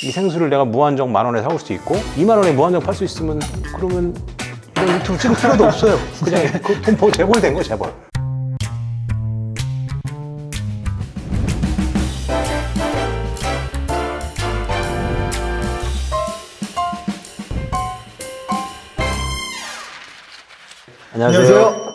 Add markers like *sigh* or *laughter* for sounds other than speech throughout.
이 생수를 내가 무한정 만 원에 사올 수도 있고 2만 원에 무한정 팔 수 있으면 그러면 이런 유튜브 찍을 필요도 없어요. *laughs* 그냥 그돈 벌 재벌 된 거 재벌. 안녕하세요.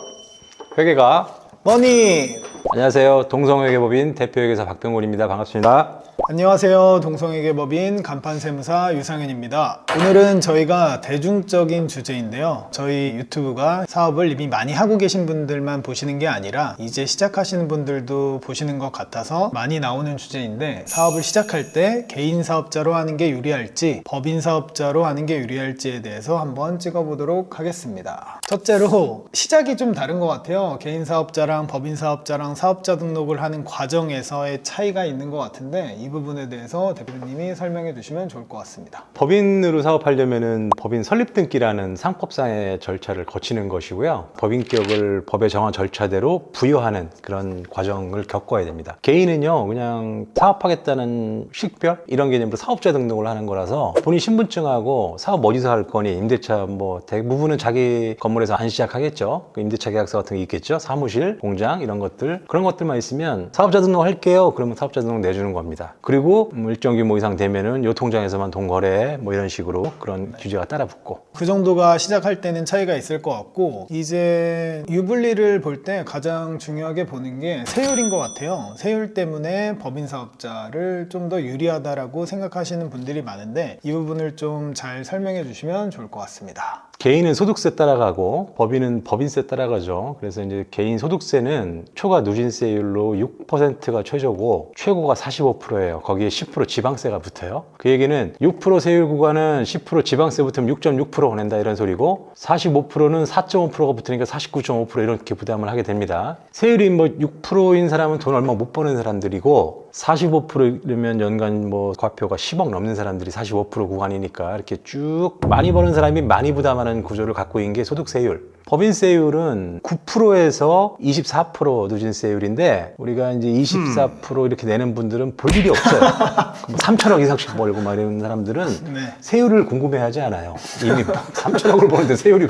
회계가 머니 안녕하세요. 동성회계법인 대표회계사 박병곤입니다. 반갑습니다. 안녕하세요. 동성회계법인 간판세무사 유상현입니다. 오늘은 저희가 대중적인 주제인데요. 저희 유튜브가 사업을 이미 많이 하고 계신 분들만 보시는 게 아니라 이제 시작하시는 분들도 보시는 것 같아서 많이 나오는 주제인데 사업을 시작할 때 개인 사업자로 하는 게 유리할지 법인 사업자로 하는 게 유리할지에 대해서 한번 찍어보도록 하겠습니다. 첫째로 시작이 좀 다른 것 같아요. 개인 사업자랑 법인 사업자랑 사업자 등록을 하는 과정에서의 차이가 있는 것 같은데 이 부분에 대해서 대표님이 설명해 주시면 좋을 것 같습니다. 법인으로 사업하려면은 법인 설립 등기라는 상법상의 절차를 거치는 것이고요. 법인격을 법에 정한 절차대로 부여하는 그런 과정을 겪어야 됩니다. 개인은요, 그냥 사업하겠다는 식별 이런 개념으로 사업자 등록을 하는 거라서 본인 신분증하고 사업 어디서 할 거니 임대차 뭐 대부분은 자기 건물에서 안 시작하겠죠. 그 임대차 계약서 같은 게 있겠죠. 사무실, 공장 이런 것들 그런 것들만 있으면 사업자 등록 할게요. 그러면 사업자 등록 내주는 겁니다. 그리고 뭐 일정 규모 이상 되면은 요 통장에서만 돈 거래 뭐 이런 식으로 그런 규제가 따라붙고 그 정도가 시작할 때는 차이가 있을 것 같고 이제 유불리를 볼 때 가장 중요하게 보는 게 세율인 것 같아요. 세율 때문에 법인 사업자를 좀 더 유리하다라고 생각하시는 분들이 많은데 이 부분을 좀 잘 설명해 주시면 좋을 것 같습니다. 개인은 소득세 따라가고 법인은 법인세 따라가죠. 그래서 이제 개인 소득세는 초과 누진세율로 6%가 최저고 최고가 45%예요. 거기에 10% 지방세가 붙어요. 그 얘기는 6% 세율 구간은 10% 지방세 붙으면 6.6% 낸다 이런 소리고 45%는 4.5%가 붙으니까 49.5% 이렇게 부담을 하게 됩니다. 세율이 뭐 6%인 사람은 돈 얼마 못 버는 사람들이고 45%이면 연간 뭐 과표가 10억 넘는 사람들이 45% 구간이니까 이렇게 쭉 많이 버는 사람이 많이 부담하는 구조를 갖고 있는 게 소득세율. 법인세율은 9%에서 24% 누진세율인데 우리가 이제 24% 이렇게 내는 분들은 볼 일이 없어요. *laughs* 3천억 이상씩 벌고 막 이런 사람들은 네. 세율을 궁금해하지 않아요. 이미 3천억을 버는데 세율이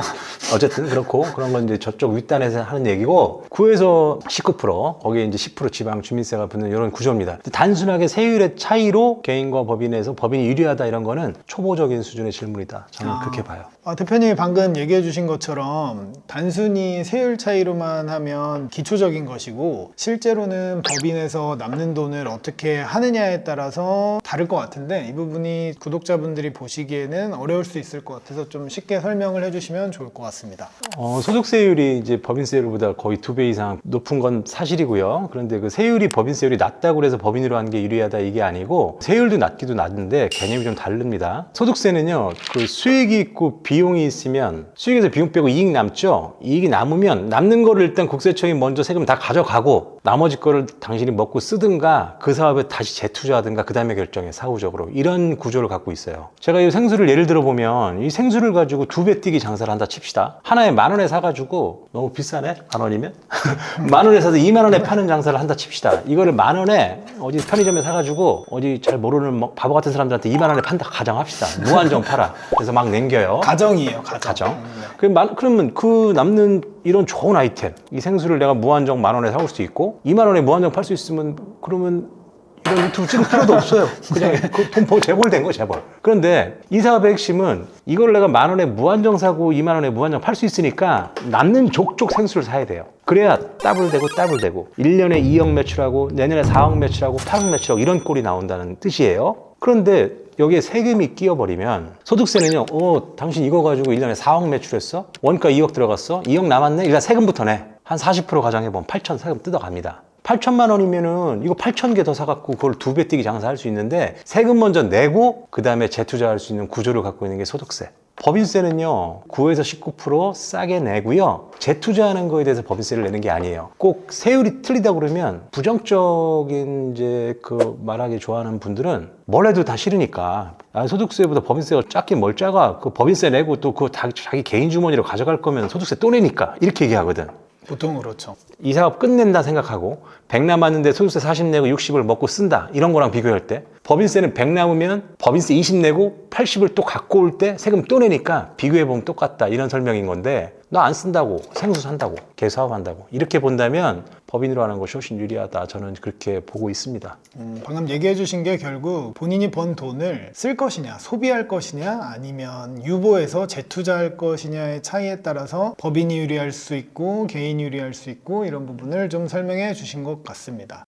어쨌든 그렇고 그런 건 이제 저쪽 윗단에서 하는 얘기고 9에서 19% 거기에 이제 10% 지방 주민세가 붙는 이런 구조입니다. 단순하게 세율의 차이로 개인과 법인에서 법인이 유리하다 이런 거는 초보적인 수준의 질문이다. 저는 아. 그렇게 봐요. 아, 대표님이 방금 얘기해 주신 것처럼 단순히 세율 차이로만 하면 기초적인 것이고 실제로는 법인에서 남는 돈을 어떻게 하느냐에 따라서 다를 것 같은데 이 부분이 구독자분들이 보시기에는 어려울 수 있을 것 같아서 좀 쉽게 설명을 해주시면 좋을 것 같습니다. 어, 소득세율이 이제 법인세율보다 거의 두 배 이상 높은 건 사실이고요. 그런데 그 세율이 법인세율이 낮다고 해서 법인으로 하는 게 유리하다 이게 아니고 세율도 낮기도 낮은데 개념이 좀 다릅니다. 소득세는요, 그 수익이 있고 비용이 있으면 수익에서 비용 빼고 이익 남 죠? 이익이 남으면 남는 거를 일단 국세청이 먼저 세금 다 가져가고 나머지 거를 당신이 먹고 쓰든가 그 사업에 다시 재투자하든가 그 다음에 결정해 사후적으로 이런 구조를 갖고 있어요. 제가 이 생수를 예를 들어 보면 이 생수를 가지고 두 배 뛰기 장사를 한다 칩시다. 하나에 만 원에 사가지고 너무 비싸네? 만 원이면? *laughs* 만 원에 사서 2만 원에 파는 장사를 한다 칩시다. 이거를 만 원에 어디 편의점에 사가지고 어디 잘 모르는 뭐 바보 같은 사람들한테 2만 원에 판다 가정합시다. 무한정 팔아. 그래서 막 냉겨요. 가정이에요, 가정. 가정. 그 만- 그러면 그 남는 이런 좋은 아이템, 이 생수를 내가 무한정 만 원에 사올 수 있고, 2만 원에 무한정 팔 수 있으면, 그러면 이런 유튜브 찍을 필요도 없어요. *laughs* 그냥 그돈 벌 재벌된 거 재벌. 그런데 이 사업의 핵심은 이걸 내가 만 원에 무한정 사고 2만 원에 무한정 팔 수 있으니까 남는 족족 생수를 사야 돼요. 그래야 더블되고 더블되고 1년에 2억 매출하고 내년에 4억 매출하고 8억 매출하고 이런 꼴이 나온다는 뜻이에요. 그런데 여기에 세금이 끼어버리면 소득세는요, 어, 당신 이거 가지고 1년에 4억 매출했어? 원가 2억 들어갔어? 2억 남았네? 일단 세금부터 내. 한 40% 가정해보면 8천 세금 뜯어갑니다. 8천만 원이면은 이거 8천 개 더 사갖고 그걸 두 배 뛰기 장사할 수 있는데 세금 먼저 내고 그 다음에 재투자할 수 있는 구조를 갖고 있는 게 소득세. 법인세는요, 9에서 19% 싸게 내고요. 재투자하는 거에 대해서 법인세를 내는 게 아니에요. 꼭 세율이 틀리다 그러면 부정적인 이제 그 말하기 좋아하는 분들은 뭘 해도 다 싫으니까 아, 소득세보다 법인세가 작긴 뭘 작아. 그 법인세 내고 또 그 자기 개인 주머니로 가져갈 거면 소득세 또 내니까 이렇게 얘기하거든. 보통 그렇죠. 이 사업 끝낸다 생각하고 100 남았는데 소득세 40 내고 60을 먹고 쓴다 이런 거랑 비교할 때 법인세는 100 남으면 법인세 20 내고 80을 또 갖고 올 때 세금 또 내니까 비교해보면 똑같다. 이런 설명인 건데 너안 쓴다고 생수 산다고 개사업한다고 이렇게 본다면 법인으로 하는 것이 훨씬 유리하다. 저는 그렇게 보고 있습니다. 음, 방금 얘기해 주신 게 결국 본인이 번 돈을 쓸 것이냐, 소비할 것이냐, 아니면 유보해서 재투자할 것이냐의 차이에 따라서 법인이 유리할 수 있고 개인이 유리할 수 있고 이런 부분을 좀 설명해 주신 것 같습니다.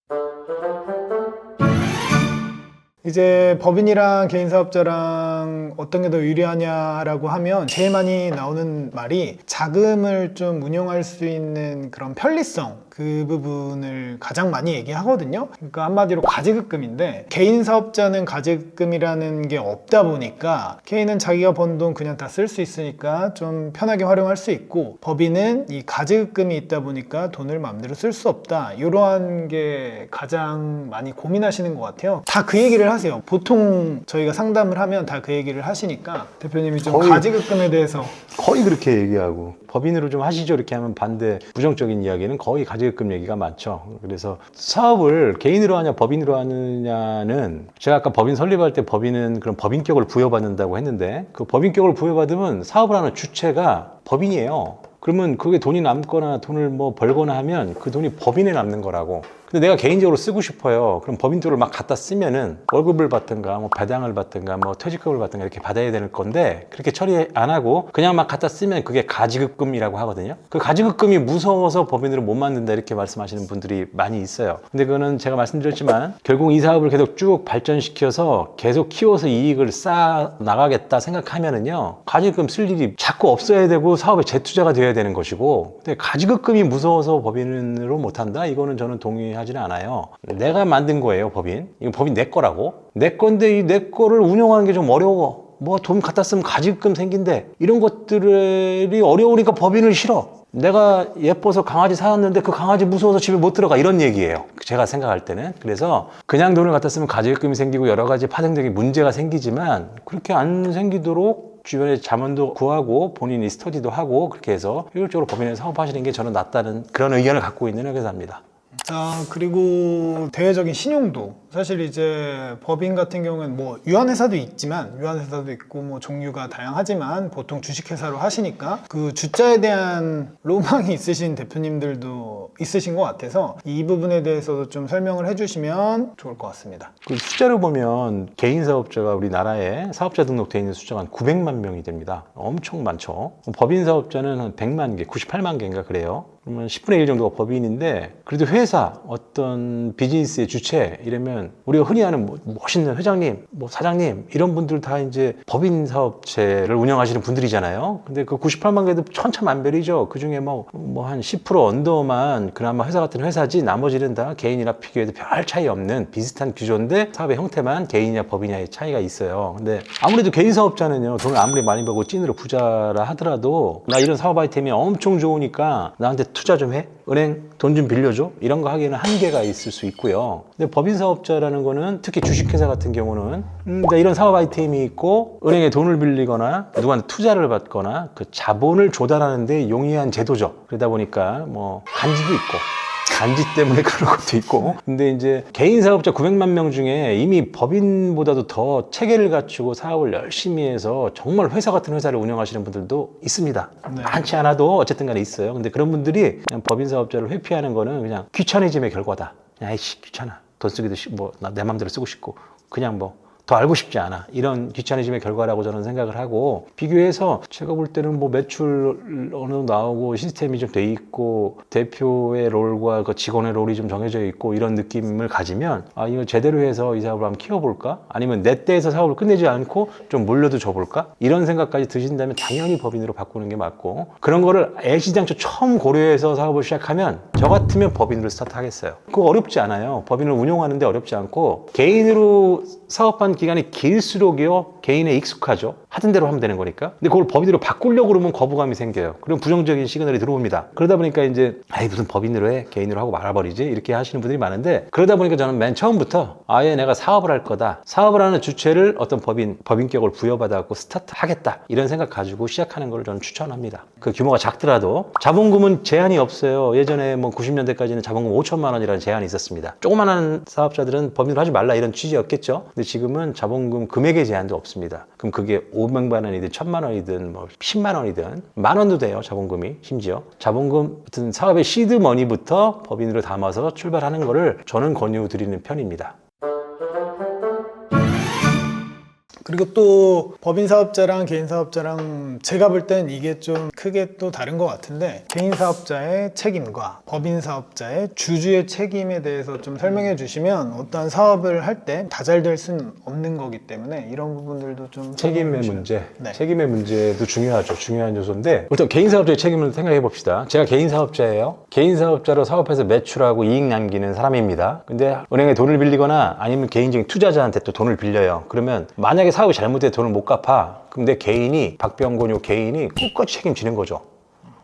이제 법인이랑 개인 사업자랑 어떤 게 더 유리하냐라고 하면 제일 많이 나오는 말이 자금을 좀 운용할 수 있는 그런 편리성 그 부분을 가장 많이 얘기하거든요. 그러니까 한마디로 가지급금인데 개인 사업자는 가지급금이라는 게 없다 보니까 개인은 자기가 번 돈 그냥 다 쓸 수 있으니까 좀 편하게 활용할 수 있고 법인은 이 가지급금이 있다 보니까 돈을 마음대로 쓸 수 없다. 이러한 게 가장 많이 고민하시는 것 같아요. 다 그 얘기를 하세요. 보통 저희가 상담을 하면 다 그 얘기를 하시니까 대표님이 좀 거의- 가지급금에 대해서 거의 그렇게 얘기하고 법인으로 좀 하시죠 이렇게 하면 반대 부정적인 이야기는 거의 가지급금 얘기가 많죠. 그래서 사업을 개인으로 하냐 법인으로 하느냐는 제가 아까 법인 설립할 때 법인은 그런 법인격을 부여받는다고 했는데 그 법인격을 부여받으면 사업을 하는 주체가 법인이에요. 그러면 그게 돈이 남거나 돈을 뭐 벌거나 하면 그 돈이 법인에 남는 거라고. 근데 내가 개인적으로 쓰고 싶어요. 그럼 법인 돈을 막 갖다 쓰면은 월급을 받든가 뭐 배당을 받든가 뭐 퇴직금을 받든가 이렇게 받아야 되는 건데 그렇게 처리 안 하고 그냥 막 갖다 쓰면 그게 가지급금이라고 하거든요. 그 가지급금이 무서워서 법인으로 못 만든다 이렇게 말씀하시는 분들이 많이 있어요. 근데 그거는 제가 말씀드렸지만 결국 이 사업을 계속 쭉 발전시켜서 계속 키워서 이익을 쌓아 나가겠다 생각하면은요 가지급금 쓸 일이 자꾸 없어야 되고 사업에 재투자가 돼야 되는 것이고 근데 가지급금이 무서워서 법인으로 못한다 이거는 저는 동의 하지는 않아요. 내가 만든 거예요 법인. 이거 법인 내 거라고. 내 건데 이 내 거를 운영하는 게 좀 어려워. 뭐돈 갖다 쓰면 가지급금 생긴대. 이런 것들이 어려우니까 법인을 싫어. 내가 예뻐서 강아지 사왔는데 그 강아지 무서워서 집에 못 들어가. 이런 얘기예요. 제가 생각할 때는. 그래서 그냥 돈을 갖다 쓰면 가지급금이 생기고 여러 가지 파생적인 문제가 생기지만 그렇게 안 생기도록 주변에 자문도 구하고 본인이 스터디도 하고 그렇게 해서 효율적으로 법인에 사업하시는 게 저는 낫다는 그런 의견을 갖고 있는 회사입니다. 자 그리고 대외적인 신용도 사실 이제 법인 같은 경우는 뭐 유한회사도 있지만 유한회사도 있고 뭐 종류가 다양하지만 보통 주식회사로 하시니까 그 주자에 대한 로망이 있으신 대표님들도 있으신 것 같아서 이 부분에 대해서도 좀 설명을 해주시면 좋을 것 같습니다. 그 숫자를 보면 개인 사업자가 우리나라에 사업자 등록되어 있는 숫자가 한 900만 명이 됩니다. 엄청 많죠. 법인 사업자는 한 100만 개, 98만 개인가 그래요. 그러면 10분의 1 정도가 법인인데 그래도 회사 어떤 비즈니스의 주체 이러면 우리가 흔히 아는 뭐 멋있는 회장님, 뭐 사장님 이런 분들 다 이제 법인 사업체를 운영하시는 분들이잖아요. 근데 그 98만 개도 천차만별이죠. 그 중에 뭐 뭐 한 10% 언더만 그나마 회사 같은 회사지 나머지는 다 개인이나 비교해도 별 차이 없는 비슷한 규조인데 사업의 형태만 개인이냐 법인이냐의 차이가 있어요. 근데 아무래도 개인 사업자는요 돈을 아무리 많이 벌고 찐으로 부자라 하더라도 나 이런 사업 아이템이 엄청 좋으니까 나한테 투자 좀 해? 은행 돈 좀 빌려줘? 이런 거 하기에는 한계가 있을 수 있고요. 근데 법인 사업 자라는 거는 특히 주식회사 같은 경우는 음, 나 이런 사업 아이템이 있고 은행에 돈을 빌리거나 누구한테 투자를 받거나 그 자본을 조달하는데 용이한 제도죠. 그러다 보니까 뭐 간지도 있고 간지 때문에 *laughs* 그런 것도 있고. 근데 이제 개인 사업자 900만 명 중에 이미 법인보다도 더 체계를 갖추고 사업을 열심히 해서 정말 회사 같은 회사를 운영하시는 분들도 있습니다. 네. 많지 않아도 어쨌든 간에 있어요. 근데 그런 분들이 그냥 법인 사업자를 회피하는 거는 그냥 귀차니즘의 결과다. 아이씨, 귀찮아. 돈 쓰기도 뭐, 나내 맘대로 쓰고 싶고, 그냥 뭐, 더 알고 싶지 않아. 이런 귀차니즘의 결과라고 저는 생각을 하고, 비교해서 제가 볼 때는 뭐 매출 어느 정도 나오고 시스템이 좀 돼 있고, 대표의 롤과 그 직원의 롤이 좀 정해져 있고, 이런 느낌을 가지면, 아, 이거 제대로 해서 이 사업을 한번 키워볼까? 아니면 내 때에서 사업을 끝내지 않고 좀 물려도 줘볼까? 이런 생각까지 드신다면 당연히 법인으로 바꾸는 게 맞고, 그런 거를 애시장초 처음 고려해서 사업을 시작하면, 저 같으면 법인으로 스타트 하겠어요. 그거 어렵지 않아요. 법인을 운영하는데 어렵지 않고, 개인으로 사업한 기간이 길수록요, 개인에 익숙하죠. 하던 대로 하면 되는 거니까. 근데 그걸 법인으로 바꾸려고 그러면 거부감이 생겨요. 그럼 부정적인 시그널이 들어옵니다. 그러다 보니까 이제 아이 무슨 법인으로 해 개인으로 하고 말아버리지 이렇게 하시는 분들이 많은데 그러다 보니까 저는 맨 처음부터 아예 내가 사업을 할 거다. 사업을 하는 주체를 어떤 법인 법인격을 부여받아갖고 스타트 하겠다 이런 생각 가지고 시작하는 걸 저는 추천합니다. 그 규모가 작더라도 자본금은 제한이 없어요. 예전에 뭐 90년대까지는 자본금 5천만 원이라는 제한이 있었습니다. 조그만한 사업자들은 법인으로 하지 말라 이런 취지였겠죠. 근데 지금은 자본금 금액의 제한도 없습니다. 그럼 그게 500만 원이든 1000만 원이든 뭐 10만 원이든 만 원도 돼요. 자본금이 심지어 자본금 어떤 사업의 시드 머니부터 법인으로 담아서 출발하는 거를 저는 권유 드리는 편입니다. 그리고 또 법인 사업자랑 개인 사업자랑 제가 볼 땐 이게 좀 크게 또 다른 것 같은데 개인 사업자의 책임과 법인 사업자의 주주의 책임에 대해서 좀 설명해 주시면 어떠한 사업을 할 때 다 잘 될 수는 없는 거기 때문에 이런 부분들도 좀 책임의 문제, 네. 책임의 문제도 중요하죠. 중요한 요소인데 일단 개인 사업자의 책임을 생각해 봅시다. 제가 개인 사업자예요. 개인 사업자로 사업해서 매출하고 이익 남기는 사람입니다. 근데 은행에 돈을 빌리거나 아니면 개인적인 투자자한테 또 돈을 빌려요. 그러면 만약에 사업이 잘못돼 돈을 못 갚아. 그럼 내 개인이 박병곤 요 개인이 끝까지 책임지는 거죠.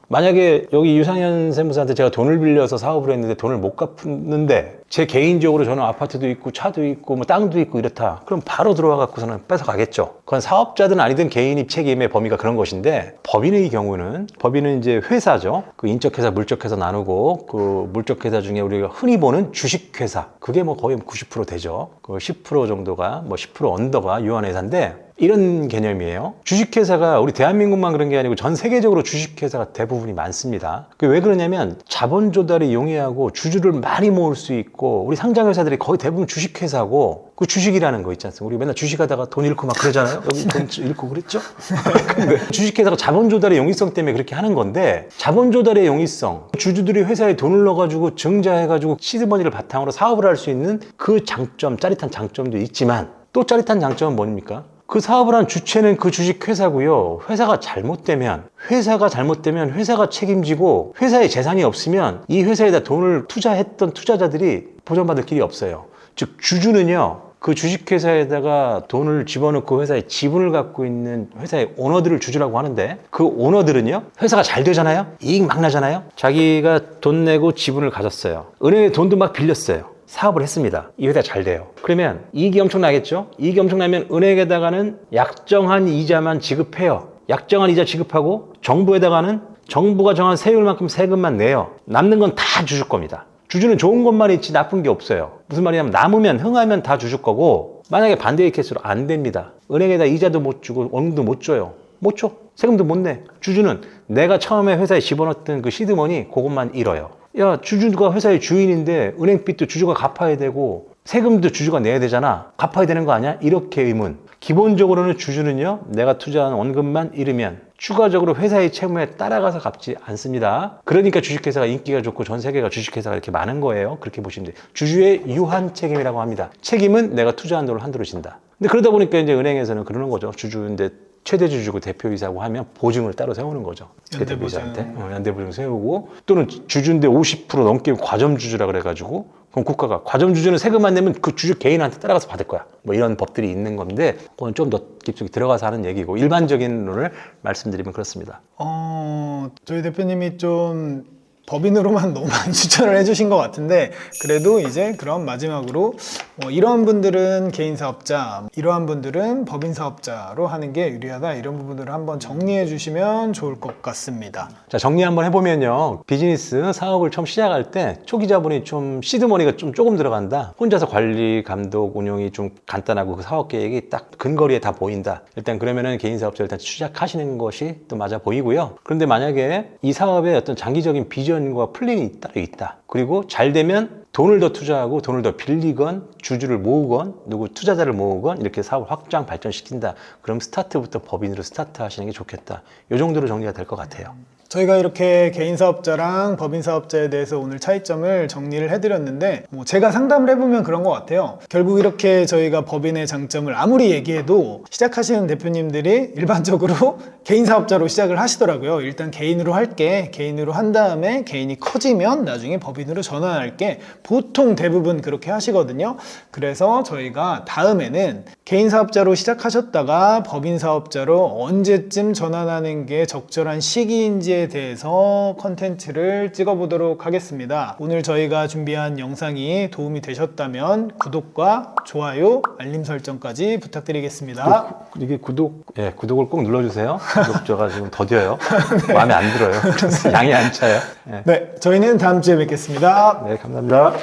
만약에 여기 유상현 세무사한테 제가 돈을 빌려서 사업을 했는데 돈을 못 갚는데 제 개인적으로 저는 아파트도 있고 차도 있고 뭐 땅도 있고 이렇다. 그럼 바로 들어와 갖고서는 뺏어 가겠죠. 그건 사업자든 아니든 개인이 책임의 범위가 그런 것인데 법인의 경우는 법인은 이제 회사죠. 그 인적회사, 물적회사 나누고 그 물적회사 중에 우리가 흔히 보는 주식회사 그게 뭐 거의 90% 되죠. 그 10% 정도가 뭐 10% 언더가 유한회사인데 이런 개념이에요. 주식회사가 우리 대한민국만 그런 게 아니고 전 세계적으로 주식회사가 대부분이 많습니다. 그게 왜 그러냐면 자본 조달이 용이하고 주주를 많이 모을 수 있고 우리 상장회사들이 거의 대부분 주식회사고 그 주식이라는 거 있지 않습니까? 우리 맨날 주식하다가 돈 잃고 막 그러잖아요. 여기 *laughs* 돈 잃고 그랬죠? *laughs* 근데 주식회사가 자본 조달의 용이성 때문에 그렇게 하는 건데 자본 조달의 용이성 주주들이 회사에 돈을 넣어가지고 증자해가지고 시드머니를 바탕으로 사업을 할 수 있는 그 장점 짜릿한 장점도 있지만 또 짜릿한 장점은 뭡니까? 그 사업을 한 주체는 그 주식 회사고요. 회사가 잘못되면 회사가 잘못되면 회사가 책임지고 회사에 재산이 없으면 이 회사에다 돈을 투자했던 투자자들이 보전받을 길이 없어요. 즉 주주는요. 그 주식회사에다가 돈을 집어넣고 회사에 지분을 갖고 있는 회사의 오너들을 주주라고 하는데 그 오너들은요 회사가 잘 되잖아요 이익 막 나잖아요 자기가 돈 내고 지분을 가졌어요 은행에 돈도 막 빌렸어요 사업을 했습니다. 이 회사 잘 돼요. 그러면 이익이 엄청나겠죠? 이익이 엄청나면 은행에다가는 약정한 이자만 지급해요. 약정한 이자 지급하고 정부에다가는 정부가 정한 세율만큼 세금만 내요. 남는 건 다 주주 겁니다. 주주는 좋은 것만 있지 나쁜 게 없어요. 무슨 말이냐면 남으면 흥하면 다 주주 거고 만약에 반대의 케이스로 안 됩니다. 은행에다 이자도 못 주고 원금도 못 줘요. 못 줘. 세금도 못 내. 주주는 내가 처음에 회사에 집어넣었던 그 시드머니 그것만 잃어요. 야, 주주가 회사의 주인인데 은행빚도 주주가 갚아야 되고 세금도 주주가 내야 되잖아. 갚아야 되는 거 아니야? 이렇게 의문. 기본적으로는 주주는요, 내가 투자한 원금만 잃으면 추가적으로 회사의 채무에 따라가서 갚지 않습니다. 그러니까 주식회사가 인기가 좋고 전 세계가 주식회사가 이렇게 많은 거예요. 그렇게 보시면 돼요. 주주의 유한 책임이라고 합니다. 책임은 내가 투자한 돈을 한도로 진다. 근데 그러다 보니까 이제 은행에서는 그러는 거죠. 주주인데 최대 주주고 대표이사고 하면 보증을 따로 세우는 거죠. 대표이사한테. 어, 연대 보증 세우고 또는 주주인데 50% 넘게 과점 주주라 그래가지고 그럼 국가가 과점 주주는 세금 안 내면 그 주주 개인한테 따라가서 받을 거야. 뭐 이런 법들이 있는 건데 그건 좀 더 깊숙이 들어가서 하는 얘기고 일반적인 론을 말씀드리면 그렇습니다. 어, 저희 대표님이 좀 법인으로만 너무 많이 *laughs* 추천을 해주신 것 같은데 그래도 이제 그럼 마지막으로 뭐 이러한 분들은 개인 사업자, 이러한 분들은 법인 사업자로 하는 게 유리하다 이런 부분들을 한번 정리해 주시면 좋을 것 같습니다. 자, 정리 한번 해보면요. 비즈니스 사업을 처음 시작할 때 초기 자본이 좀 시드머니가 좀 조금 들어간다. 혼자서 관리, 감독, 운영이 좀 간단하고 그 사업 계획이 딱 근거리에 다 보인다. 일단 그러면은 개인 사업자 일단 시작하시는 것이 또 맞아 보이고요. 그런데 만약에 이 사업에 어떤 장기적인 비전 과 플랜이 따로 있다. 그리고 잘 되면 돈을 더 투자하고 돈을 더 빌리건 주주를 모으건 누구 투자자를 모으건 이렇게 사업을 확장 발전시킨다. 그럼 스타트부터 법인으로 스타트 하시는 게 좋겠다. 이 정도로 정리가 될 것 같아요. 저희가 이렇게 개인 사업자랑 법인 사업자에 대해서 오늘 차이점을 정리를 해드렸는데 뭐 제가 상담을 해보면 그런 것 같아요. 결국 이렇게 저희가 법인의 장점을 아무리 얘기해도 시작하시는 대표님들이 일반적으로 *laughs* 개인 사업자로 시작을 하시더라고요. 일단 개인으로 할게 개인으로 한 다음에 개인이 커지면 나중에 법인으로 전환할게 보통 대부분 그렇게 하시거든요. 그래서 저희가 다음에는 개인 사업자로 시작하셨다가 법인 사업자로 언제쯤 전환하는 게 적절한 시기인지에 대해서 컨텐츠를 찍어보도록 하겠습니다. 오늘 저희가 준비한 영상이 도움이 되셨다면 구독과 좋아요, 알림 설정까지 부탁드리겠습니다. 이게 구독, 예, 구독을 꼭 눌러주세요. 구독자가 지금 더뎌요. *laughs* 마음에 안 들어요. 그래서 *laughs* 양이 안 차요. 예. 네, 저희는 다음 주에 뵙겠습니다. 네, 감사합니다.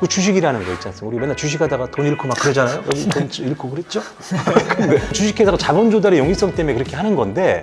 그 주식이라는 거 있지 않습니까? 우리 맨날 주식하다가 돈 잃고 막 그러잖아요. 여기 돈 잃고 그랬죠? *laughs* 근데 주식회사가 자본 조달의 용이성 때문에 그렇게 하는 건데